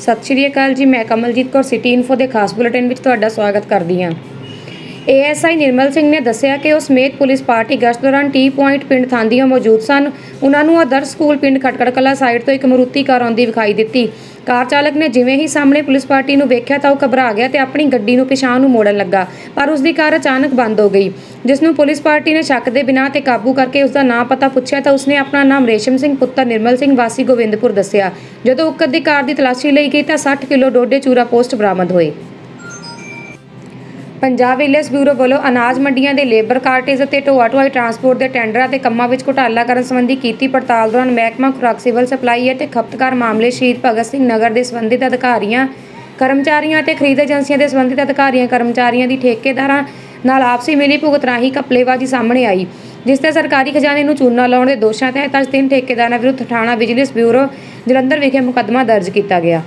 ਸਤਿ ਸ਼੍ਰੀ ਅਕਾਲ ਜੀ, ਮੈਂ ਕਮਲਜੀਤ ਕੌਰ ਸਿਟੀ ਇਨਫੋ ਦੇ ਖਾਸ ਬੁਲੇਟਿਨ ਵਿੱਚ ਤੁਹਾਡਾ ਸਵਾਗਤ ਕਰਦੀ ਹਾਂ। ਏਐਸਆਈ ਨਿਰਮਲ ਸਿੰਘ ਨੇ ਦੱਸਿਆ ਕਿ ਉਹ ਸਮੇਤ ਪੁਲਿਸ ਪਾਰਟੀ ਗਸ਼ਤ ਦੌਰਾਨ ਟੀ ਪੁਆਇੰਟ ਪਿੰਡ ਥਾਂਦੀਆਂ ਮੌਜੂਦ ਸਨ। ਉਹਨਾਂ ਨੂੰ ਆਦਰਸ਼ ਸਕੂਲ ਪਿੰਡ ਖਟਕੜ ਕਲਾ ਸਾਈਡ ਤੋਂ ਇੱਕ ਮਰੂਤੀ ਕਾਰ ਆਉਂਦੀ ਵਿਖਾਈ ਦਿੱਤੀ। ਕਾਰ ਚਾਲਕ ਨੇ ਜਿਵੇਂ ਹੀ ਸਾਹਮਣੇ ਪੁਲਿਸ ਪਾਰਟੀ ਨੂੰ ਵੇਖਿਆ ਤਾਂ ਉਹ ਘਬਰਾ ਗਿਆ ਤੇ ਆਪਣੀ ਗੱਡੀ ਨੂੰ ਪਿਛਾਂਹ ਨੂੰ ਮੋੜਨ ਲੱਗਾ, ਪਰ ਉਸ ਦੀ ਕਾਰ ਅਚਾਨਕ ਬੰਦ ਹੋ ਗਈ, ਜਿਸ ਨੂੰ ਪੁਲਿਸ ਪਾਰਟੀ ਨੇ ਸ਼ੱਕ ਦੇ ਬਿਨਾਂ ਤੇ ਕਾਬੂ ਕਰਕੇ ਉਸ ਦਾ ਨਾਂ ਪਤਾ ਪੁੱਛਿਆ ਤਾਂ ਉਸਨੇ ਆਪਣਾ ਨਾਮ ਰੇਸ਼ਮ ਸਿੰਘ, ਪੁੱਤਰ ਨਿਰਮਲ ਸਿੰਘ, ਵਾਸੀ ਗੋਬਿੰਦਪੁਰ ਦੱਸਿਆ। ਜਦੋਂ ਉਕਤ ਦੀ ਕਾਰ ਦੀ ਤਲਾਸ਼ੀ ਲਈ ਗਈ ਤਾਂ 60 ਕਿਲੋ ਡੋਡੇ ਚੂਰਾ ਪੋਸਟ ਬਰਾਮਦ ਹੋਏ। ਪੰਜਾਬ ਵਿਲੇਜ ਬਿਊਰੋ ਵੱਲੋਂ ਅਨਾਜ ਮੰਡੀਆਂ ਦੇ ਲੇਬਰ ਕਾਰਟੇਜ ਅਤੇ ਢੋਆ ਢੁਆਈ ਟਰਾਂਸਪੋਰਟ ਦੇ ਟੈਂਡਰਾਂ ਤੇ ਕੰਮਾਂ ਵਿੱਚ ਘੁਟਾਲਾ ਕਰਨ ਸੰਬੰਧੀ ਕੀਤੀ ਪੜਤਾਲ ਦੌਰਾਨ ਮਹਿਕਮਾ ਖੁਰਾਕ, ਸਿਵਲ ਸਪਲਾਈ ਅਤੇ ਖਪਤਕਾਰ ਮਾਮਲੇ ਸ਼ਹੀਦ ਭਗਤ ਸਿੰਘ ਨਗਰ ਦੇ ਸੰਬੰਧਿਤ ਅਧਿਕਾਰੀਆਂ, ਕਰਮਚਾਰੀਆਂ ਅਤੇ ਖਰੀਦ ਏਜੰਸੀਆਂ ਦੇ ਸੰਬੰਧਿਤ ਅਧਿਕਾਰੀਆਂ, ਕਰਮਚਾਰੀਆਂ ਦੀ ਠੇਕੇਦਾਰਾਂ ਨਾਲ ਆਪਸੀ ਮਿਲੀ ਭੁਗਤ ਰਾਹੀਂ ਘਪਲੇਬਾਜ਼ੀ ਸਾਹਮਣੇ ਆਈ, ਜਿਸ ਤੇ ਸਰਕਾਰੀ ਖਜ਼ਾਨੇ ਨੂੰ ਚੂਨਾ ਲਾਉਣ ਦੇ ਦੋਸ਼ਾਂ ਤਹਿਤ ਅੱਜ ਤਿੰਨ ਠੇਕੇਦਾਰਾਂ ਵਿਰੁੱਧ ਥਾਣਾ ਵਿਜੀਲੈਂਸ ਬਿਊਰੋ ਜਲੰਧਰ ਵਿਖੇ ਮੁਕੱਦਮਾ ਦਰਜ ਕੀਤਾ ਗਿਆ।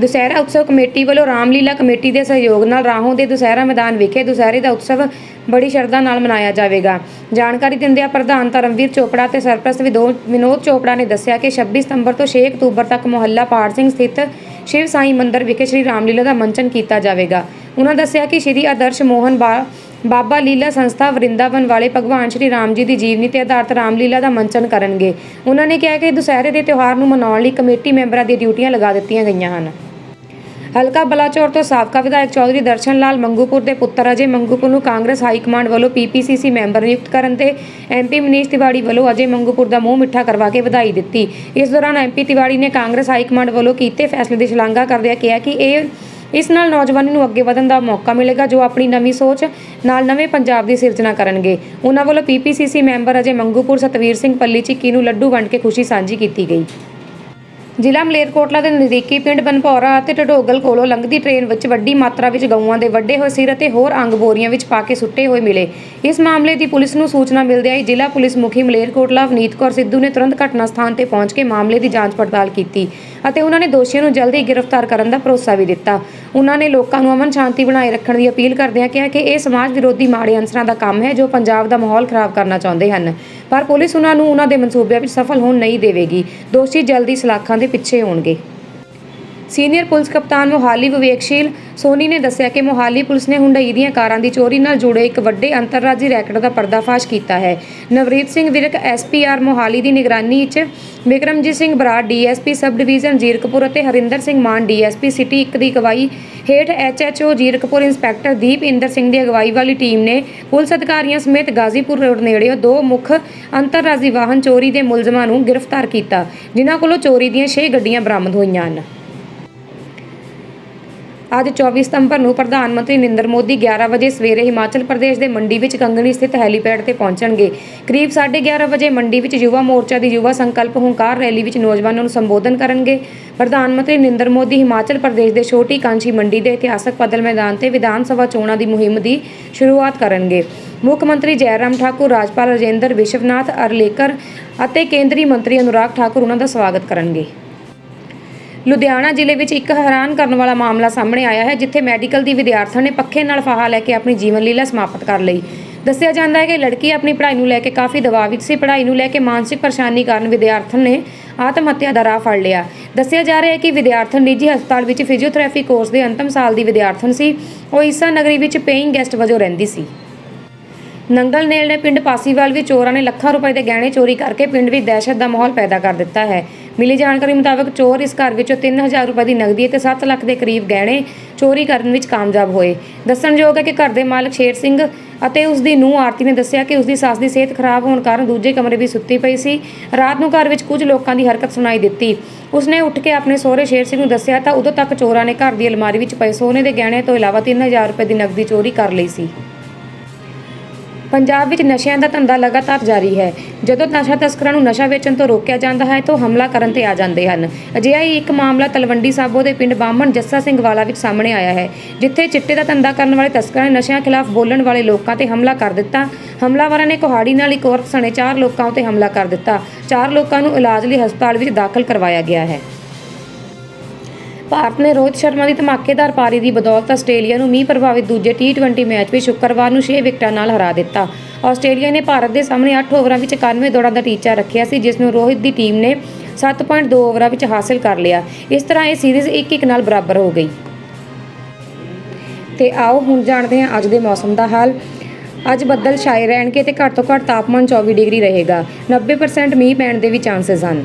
ਦੁਸਹਿਰਾ ਉਤਸਵ ਕਮੇਟੀ ਵੱਲੋਂ ਰਾਮਲੀਲਾ ਕਮੇਟੀ ਦੇ ਸਹਿਯੋਗ ਨਾਲ ਰਾਹੋਂ ਦੇ ਦੁਸਹਿਰਾ ਮੈਦਾਨ ਵਿਖੇ ਦੁਸਹਿਰੇ ਦਾ ਉਤਸਵ ਬੜੀ ਸ਼ਰਧਾ ਨਾਲ ਮਨਾਇਆ ਜਾਵੇਗਾ। ਜਾਣਕਾਰੀ ਦਿੰਦਿਆਂ ਪ੍ਰਧਾਨ ਧਰਮਵੀਰ ਚੋਪੜਾ ਤੇ ਸਰਪ੍ਰਸਤ ਵਿਦੋ- ਵਿਨੋਦ ਚੋਪੜਾ ਨੇ ਦੱਸਿਆ ਕਿ 26 ਸਤੰਬਰ ਤੋਂ 6 ਅਕਤੂਬਰ ਤੱਕ ਮੁਹੱਲਾ ਪਾੜ ਸਿੰਘ ਸਥਿਤ ਸ਼ਿਵ ਸਾਈ ਮੰਦਿਰ ਵਿਖੇ ਸ਼੍ਰੀ ਰਾਮਲੀਲਾ ਦਾ ਮੰਚਨ ਕੀਤਾ ਜਾਵੇਗਾ। ਉਹਨਾਂ ਦੱਸਿਆ ਕਿ ਸ਼੍ਰੀ ਆਦਰਸ਼ ਮੋਹਨ ਬਾ, ਬਾਬਾ ਲੀਲਾ ਸੰਸਥਾ ਵਰਿੰਦਾਵਨ ਵਾਲੇ ਭਗਵਾਨ ਸ਼੍ਰੀ ਰਾਮ ਜੀ ਦੀ ਜੀਵਨੀ ਤੇ ਆਧਾਰਿਤ ਰਾਮਲੀਲਾ ਦਾ ਮੰਚਨ ਕਰਨਗੇ। ਉਹਨਾਂ ਨੇ ਕਿਹਾ ਕਿ ਦੁਸਹਿਰੇ ਦੇ ਤਿਉਹਾਰ ਨੂੰ ਮਨਾਉਣ ਲਈ ਕਮੇਟੀ ਮੈਂਬਰਾਂ ਦੀ ਡਿਊਟੀਆਂ ਲਗਾ ਦਿੱਤੀਆਂ ਗਈਆਂ ਹਨ। ਹਲਕਾ ਬਲਾਚੌਰ ਤੋਂ ਸਾਬਕਾ ਵਿਧਾਇਕ ਚੌਧਰੀ ਦਰਸ਼ਨ ਲਾਲ ਮੰਗੂਪੁਰ ਦੇ ਪੁੱਤਰ ਅਜੇ ਮੰਗੂਪੁਰ ਨੂੰ ਕਾਂਗਰਸ ਹਾਈ ਕਮਾਂਡ ਵੱਲੋਂ ਪੀਪੀਸੀਸੀ ਮੈਂਬਰ ਨਿਯੁਕਤ ਕਰਨ ਤੇ ਐਮਪੀ ਮਨੀਸ਼ ਤਿਵਾੜੀ ਵੱਲੋਂ ਅਜੇ ਮੰਗੂਪੁਰ ਦਾ ਮੂੰਹ ਮਿੱਠਾ ਕਰਵਾ ਕੇ ਵਧਾਈ ਦਿੱਤੀ। ਇਸ ਦੌਰਾਨ ਐਮਪੀ ਤਿਵਾੜੀ ਨੇ ਕਾਂਗਰਸ ਹਾਈ ਕਮਾਂਡ ਵੱਲੋਂ ਕੀਤੇ ਫੈਸਲੇ ਦੀ ਸ਼ਲਾਘਾ ਕਰਦਿਆਂ ਕਿਹਾ ਕਿ ਇਹ ਇਸ ਨਾਲ ਨੌਜਵਾਨਾਂ ਨੂੰ ਅੱਗੇ ਵਧਣ ਦਾ ਮੌਕਾ ਮਿਲੇਗਾ ਜੋ ਆਪਣੀ ਨਵੀਂ ਸੋਚ ਨਾਲ ਨਵੇਂ ਪੰਜਾਬ ਦੀ ਸਿਰਜਣਾ ਕਰਨਗੇ। ਉਹਨਾਂ ਵੱਲੋਂ ਪੀਪੀਸੀਸੀ ਮੈਂਬਰ ਅਜੇ ਮੰਗੂਪੁਰ ਸਤਵੀਰ ਸਿੰਘ ਪੱਲੀ ਚਿੱਕੀ ਨੂੰ ਲੱਡੂ ਵੰਡ ਕੇ ਖੁਸ਼ੀ ਸਾਂਝੀ ਕੀਤੀ ਗਈ। ਜ਼ਿਲ੍ਹਾ ਮਲੇਰਕੋਟਲਾ ਦੇ ਨਜ਼ਦੀਕੀ ਪਿੰਡ ਬਨਪੌਰਾ ਅਤੇ ਢਡੋਗਲ ਕੋਲੋਂ ਲੰਘਦੀ ਟ੍ਰੇਨ ਵਿੱਚ ਵੱਡੀ ਮਾਤਰਾ ਵਿੱਚ ਗਊਆਂ ਦੇ ਵੱਡੇ ਹੋਏ ਸਿਰ ਅਤੇ ਹੋਰ ਅੰਗ ਬੋਰੀਆਂ ਵਿੱਚ ਪਾ ਕੇ ਸੁੱਟੇ ਹੋਏ ਮਿਲੇ। ਇਸ ਮਾਮਲੇ ਦੀ ਪੁਲਿਸ ਨੂੰ ਸੂਚਨਾ ਮਿਲਦਿਆਂ ਹੀ ਜ਼ਿਲ੍ਹਾ ਪੁਲਿਸ ਮੁਖੀ ਮਲੇਰਕੋਟਲਾ ਅਵਨੀਤ ਕੌਰ ਸਿੱਧੂ ਨੇ ਤੁਰੰਤ ਘਟਨਾ ਸਥਾਨ ਤੇ ਪਹੁੰਚ ਕੇ ਮਾਮਲੇ ਦੀ ਜਾਂਚ ਪੜਤਾਲ ਕੀਤੀ ਅਤੇ ਉਹਨਾਂ ਨੇ ਦੋਸ਼ੀਆਂ ਨੂੰ ਜਲਦੀ ਗ੍ਰਿਫਤਾਰ ਕਰਨ ਦਾ ਭਰੋਸਾ ਵੀ ਦਿੱਤਾ। ਉਹਨਾਂ ਨੇ ਲੋਕਾਂ ਨੂੰ ਅਮਨ ਸ਼ਾਂਤੀ ਬਣਾਏ ਰੱਖਣ ਦੀ ਅਪੀਲ ਕਰਦਿਆਂ ਕਿਹਾ ਕਿ ਇਹ ਸਮਾਜ ਵਿਰੋਧੀ ਮਾੜੇ ਅਨਸਰਾਂ ਦਾ ਕੰਮ ਹੈ ਜੋ ਪੰਜਾਬ ਦਾ ਮਾਹੌਲ ਖਰਾਬ ਕਰਨਾ ਚਾਹੁੰਦੇ ਹਨ। ਪਰ ਪੁਲਿਸ ਉਹਨਾਂ ਨੂੰ ਉਹਨਾਂ ਦੇ ਮਨਸੂਬਿਆਂ ਵਿੱਚ ਸਫਲ ਹੋਣ ਨਹੀਂ ਦੇਵੇਗੀ। ਦੋਸ਼ੀ ਜਲਦੀ ਸਲਾਖਾਂ ਦੇ ਪਿੱਛੇ ਹੋਣਗੇ। ਸੀਨੀਅਰ ਪੁਲਿਸ ਕਪਤਾਨ ਮੋਹਾਲੀ ਵਿਵੇਕਸ਼ੀਲ ਸੋਨੀ ਨੇ ਦੱਸਿਆ ਕਿ ਮੋਹਾਲੀ ਪੁਲਿਸ ਨੇ ਹੁੰਡਈ ਦੀਆਂ ਕਾਰਾਂ ਦੀ ਚੋਰੀ ਨਾਲ ਜੁੜੇ ਇੱਕ ਵੱਡੇ ਅੰਤਰਰਾਜੀ ਰੈਕਟ ਦਾ ਪਰਦਾਫਾਸ਼ ਕੀਤਾ ਹੈ। ਨਵਰੀਤ ਸਿੰਘ ਵਿਰਕ ਐਸਪੀਆਰ ਮੋਹਾਲੀ ਦੀ ਨਿਗਰਾਨੀ ਵਿੱਚ Vikramjit Singh Brar DSP sub division Zirakpur ਅਤੇ ਹਰਿੰਦਰ ਸਿੰਘ ਮਾਨ ਡੀਐਸਪੀ ਸਿਟੀ 1 ਦੀ ਅਗਵਾਈ ਹੇਠ ਐਚਐਚਓ ਜੀਰਕਪੁਰ ਇੰਸਪੈਕਟਰ ਦੀਪ ਇੰਦਰ ਸਿੰਘ ਦੀ ਅਗਵਾਈ ਵਾਲੀ ਟੀਮ ਨੇ ਪੁਲਿਸ ਅਧਿਕਾਰੀਆਂ ਸਮੇਤ ਗਾਜ਼ੀਪੁਰ ਰੋਡ ਨੇੜੇ ਦੋ ਮੁੱਖ ਅੰਤਰਰਾਜੀ ਵਾਹਨ ਚੋਰੀ ਦੇ ਮੁਲਜ਼ਮਾਂ ਨੂੰ ਗ੍ਰਿਫਤਾਰ ਕੀਤਾ, ਜਿਨ੍ਹਾਂ ਕੋਲੋਂ ਚੋਰੀ ਦੀਆਂ 6 ਗੱਡੀਆਂ ਬਰਾਮਦ ਹੋਈਆਂ ਹਨ। ਅੱਜ 24 ਸਤੰਬਰ ਨੂੰ ਪ੍ਰਧਾਨ ਮੰਤਰੀ ਨਰਿੰਦਰ ਮੋਦੀ 11 ਵਜੇ ਸਵੇਰੇ ਹਿਮਾਚਲ ਪ੍ਰਦੇਸ਼ ਦੇ ਮੰਡੀ ਵਿੱਚ ਕੰਗਣੀ ਸਥਿਤ ਹੈਲੀਪੈਡ ਤੇ ਪਹੁੰਚਣਗੇ। ਕਰੀਬ 11:30 ਵਜੇ ਮੰਡੀ ਵਿੱਚ ਯੁਵਾ ਮੋਰਚਾ ਦੀ ਯੁਵਾ ਸੰਕਲਪ ਹੰਕਾਰ ਰੈਲੀ ਵਿੱਚ ਨੌਜਵਾਨਾਂ ਨੂੰ ਸੰਬੋਧਨ ਕਰਨਗੇ। ਪ੍ਰਧਾਨ ਮੰਤਰੀ ਨਰਿੰਦਰ ਮੋਦੀ ਹਿਮਾਚਲ ਪ੍ਰਦੇਸ਼ ਦੇ ਛੋਟੀ ਕਾਂਛੀ ਮੰਡੀ ਦੇ ਇਤਿਹਾਸਕ ਪਦਲ ਮੈਦਾਨ ਤੇ ਵਿਧਾਨ ਸਭਾ ਚੋਣਾਂ ਦੀ ਮੁਹਿੰਮ ਦੀ ਸ਼ੁਰੂਆਤ ਕਰਨਗੇ। ਮੁੱਖ ਮੰਤਰੀ ਜੈਰਾਮ ਠਾਕੁਰ, ਰਾਜਪਾਲ ਰਜੇਂਦਰ ਵਿਸ਼ਵਨਾਥ ਅਰਲੇਕਰ ਅਤੇ ਕੇਂਦਰੀ ਮੰਤਰੀ ਅਨੁਰਾਗ ਠਾਕੁਰ ਉਹਨਾਂ ਦਾ ਸਵਾਗਤ ਕਰਨਗੇ। ਲੁਧਿਆਣਾ ਜ਼ਿਲ੍ਹੇ ਵਿੱਚ ਇੱਕ ਹੈਰਾਨ ਕਰਨ ਵਾਲਾ ਮਾਮਲਾ ਸਾਹਮਣੇ ਆਇਆ ਹੈ, ਜਿੱਥੇ ਮੈਡੀਕਲ ਦੀ ਵਿਦਿਆਰਥਣ ਨੇ ਪੱਖੇ ਨਾਲ ਫਾਹਾ ਲੈ ਕੇ ਆਪਣੀ ਜੀਵਨ ਲੀਲਾ ਸਮਾਪਤ ਕਰ ਲਈ। ਦੱਸਿਆ ਜਾਂਦਾ ਹੈ ਕਿ ਲੜਕੀ ਆਪਣੀ ਪੜ੍ਹਾਈ ਨੂੰ ਲੈ ਕੇ ਕਾਫੀ ਦਬਾਅ ਵਿੱਚ ਸੀ। ਪੜ੍ਹਾਈ ਨੂੰ ਲੈ ਕੇ ਮਾਨਸਿਕ ਪਰੇਸ਼ਾਨੀ ਕਾਰਨ ਵਿਦਿਆਰਥਣ ਨੇ ਆਤਮ ਹੱਤਿਆ ਦਾ ਰਾਹ ਫੜ ਲਿਆ। ਦੱਸਿਆ ਜਾ ਰਿਹਾ ਹੈ ਕਿ ਵਿਦਿਆਰਥਣ ਨਿੱਜੀ ਹਸਪਤਾਲ ਵਿੱਚ ਫਿਜ਼ੀਓਥੈਰੇਪੀ ਕੋਰਸ ਦੇ ਅੰਤਮ ਸਾਲ ਦੀ ਵਿਦਿਆਰਥਣ ਸੀ। ਉਹ ਈਸਾ ਨਗਰੀ ਵਿੱਚ ਪੇਇੰਗ ਗੈਸਟ ਵਜੋਂ ਰਹਿੰਦੀ ਸੀ। ਨੰਗਲ ਨੇੜੇ ਪਿੰਡ ਪਾਸੀਵਾਲ ਵਿੱਚ ਚੋਰਾਂ ਨੇ ਲੱਖਾਂ ਰੁਪਏ ਦੇ ਗਹਿਣੇ ਚੋਰੀ ਕਰਕੇ ਪਿੰਡ ਵਿੱਚ ਦਹਿਸ਼ਤ ਦਾ ਮਾਹੌਲ ਪੈਦਾ ਕਰ ਦਿੱਤਾ ਹੈ। ਮਿਲੀ ਜਾਣਕਾਰੀ ਮੁਤਾਬਕ ਚੋਰ ਇਸ ਘਰ ਵਿੱਚੋਂ 3000 ਰੁਪਏ ਦੀ ਨਗਦੀ ਅਤੇ 7 ਲੱਖ ਦੇ ਕਰੀਬ ਗਹਿਣੇ ਚੋਰੀ ਕਰਨ ਵਿੱਚ ਕਾਮਯਾਬ ਹੋਏ। ਦੱਸਣਯੋਗ ਹੈ ਕਿ ਘਰ ਦੇ ਮਾਲਕ ਸ਼ੇਰ ਸਿੰਘ ਅਤੇ ਉਸ ਦੀ ਨੂੰਹ ਆਰਤੀ ਨੇ ਦੱਸਿਆ ਕਿ ਉਸ ਦੀ ਸੱਸ ਦੀ ਸਿਹਤ ਖਰਾਬ ਹੋਣ ਕਾਰਨ ਦੂਜੇ ਕਮਰੇ ਵਿੱਚ ਸੁੱਤੀ ਪਈ ਸੀ। ਰਾਤ ਨੂੰ ਘਰ ਵਿੱਚ ਕੁਝ ਲੋਕਾਂ ਦੀ ਹਰਕਤ ਸੁਣਾਈ ਦਿੱਤੀ। ਉਸਨੇ ਉੱਠ ਕੇ ਆਪਣੇ ਸਹੁਰੇ ਸ਼ੇਰ ਸਿੰਘ ਨੂੰ ਦੱਸਿਆ, ਤਾਂ ਉਦੋਂ ਤੱਕ ਚੋਰਾਂ ਨੇ ਘਰ ਦੀ ਅਲਮਾਰੀ ਵਿੱਚ ਪਏ ਸੋਨੇ ਦੇ ਗਹਿਣੇ ਤੋਂ ਇਲਾਵਾ 3000 ਰੁਪਏ ਦੀ ਨਗਦੀ ਚੋਰੀ ਕਰ ਲਈ ਸੀ। ਪੰਜਾਬ ਵਿੱਚ ਨਸ਼ਿਆਂ ਦਾ ਧੰਦਾ ਲਗਾਤਾਰ ਜਾਰੀ ਹੈ। ਜਦੋਂ ਨਸ਼ਾ ਤਸਕਰਾਂ ਨੂੰ ਨਸ਼ਾ ਵੇਚਣ ਤੋਂ ਰੋਕਿਆ ਜਾਂਦਾ ਹੈ, ਤਾਂ ਉਹ ਹਮਲਾ ਕਰਨ ਤੇ ਆ ਜਾਂਦੇ ਹਨ। ਅਜਿਹਾ ਹੀ ਇੱਕ ਮਾਮਲਾ ਤਲਵੰਡੀ ਸਾਬੋ ਦੇ ਪਿੰਡ ਬਾਹਮਣ ਜੱਸਾ ਸਿੰਘ ਵਾਲਾ ਵਿੱਚ ਸਾਹਮਣੇ ਆਇਆ ਹੈ, ਜਿੱਥੇ ਚਿੱਟੇ ਦਾ ਧੰਦਾ ਕਰਨ ਵਾਲੇ ਤਸਕਰਾਂ ਨੇ ਨਸ਼ਿਆਂ ਖਿਲਾਫ ਬੋਲਣ ਵਾਲੇ ਲੋਕਾਂ ਤੇ ਹਮਲਾ ਕਰ ਦਿੱਤਾ। ਹਮਲਾਵਰਾਂ ਨੇ ਕੁਹਾੜੀ ਨਾਲ ਇੱਕ ਔਰਤ ਸਣੇ ਚਾਰ ਲੋਕਾਂ ਉੱਤੇ ਹਮਲਾ ਕਰ ਦਿੱਤਾ। ਚਾਰ ਲੋਕਾਂ ਨੂੰ ਇਲਾਜ ਲਈ ਹਸਪਤਾਲ ਵਿੱਚ ਦਾਖਲ ਕਰਵਾਇਆ ਗਿਆ ਹੈ। ਭਾਰਤ ਨੇ ਰੋਹਿਤ ਸ਼ਰਮਾ ਦੀ ਧਮਾਕੇਦਾਰ ਪਾਰੀ ਦੀ ਬਦੌਲਤ ਆਸਟ੍ਰੇਲੀਆ ਨੂੰ ਮੀਂਹ ਪ੍ਰਭਾਵਿਤ ਦੂਜੇ T20 ਮੈਚ ਵਿੱਚ ਸ਼ੁੱਕਰਵਾਰ ਨੂੰ 6 ਵਿਕਟਾਂ ਨਾਲ ਹਰਾ ਦਿੱਤਾ। ਆਸਟ੍ਰੇਲੀਆ ਨੇ ਭਾਰਤ ਦੇ ਸਾਹਮਣੇ 8 ਓਵਰਾਂ ਵਿੱਚ 91 ਦੌੜਾਂ ਦਾ ਟੀਚਾ ਰੱਖਿਆ ਸੀ ਜਿਸ ਨੂੰ ਰੋਹਿਤ ਦੀ ਟੀਮ ਨੇ 7.2 ਓਵਰਾਂ ਵਿੱਚ ਹਾਸਲ ਕਰ ਲਿਆ। ਇਸ ਤਰ੍ਹਾਂ ਇਹ ਸੀਰੀਜ਼ 1-1 ਨਾਲ ਬਰਾਬਰ ਹੋ ਗਈ। ਤੇ ਆਓ ਹੁਣ ਜਾਣਦੇ ਹਾਂ ਅੱਜ ਦੇ ਮੌਸਮ ਦਾ ਹਾਲ। ਅੱਜ ਬੱਦਲ ਛਾਏ ਰਹਿਣਗੇ ਤੇ ਘੱਟ ਤੋਂ ਘੱਟ ਤਾਪਮਾਨ 24 ਡਿਗਰੀ ਰਹੇਗਾ। 90% ਮੀਂਹ ਪੈਣ ਦੇ ਵੀ ਚਾਂਸਸ ਹਨ।